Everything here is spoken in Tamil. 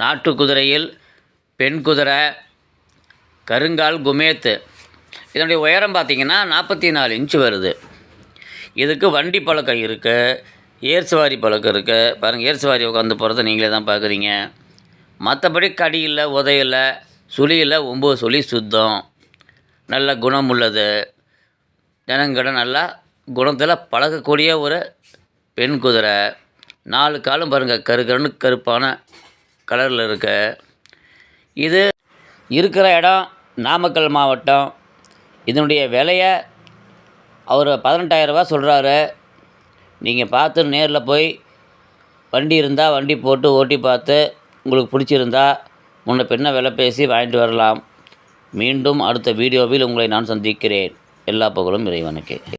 நாட்டு குதிரையில் பெண் குதிரை கருங்கால் குமேத்து. இதனுடைய உயரம் பார்த்திங்கன்னா நாற்பத்தி நாலு இன்ச்சு வருது. இதுக்கு வண்டி பழக்கம் இருக்குது ஏர் சவாரி பழக்கம் இருக்குது பாருங்கள் ஏர் சவாரி உட்காந்து போகிறத நீங்களே தான் பார்க்குறீங்க. மற்றபடி கடி இல்லை உதை சுழி இல்லை ஒம்பது சுழி சுத்தம். நல்ல குணம் உள்ளது. ஜனங்கட நல்லா குணத்தில் பழகக்கூடிய ஒரு பெண் குதிரை. நாலு காலும் பாருங்கள் கரு கருப்பான கலரில் இருக்கு. இது இருக்கிற இடம் நாமக்கல் மாவட்டம். இதனுடைய விலையை அவர் பதினெட்டாயிரரூபா சொல்கிறாரு நீங்கள் பார்த்து நேரில் போய் வண்டி இருந்தால் வண்டி போட்டு ஓட்டி பார்த்து உங்களுக்கு பிடிச்சிருந்தா முன்ன பின்ன விலை பேசி வாங்கிட்டு வரலாம். மீண்டும் அடுத்த வீடியோவில் உங்களை நான் சந்திக்கிறேன். எல்லா புகழும் இறைவனுக்கு.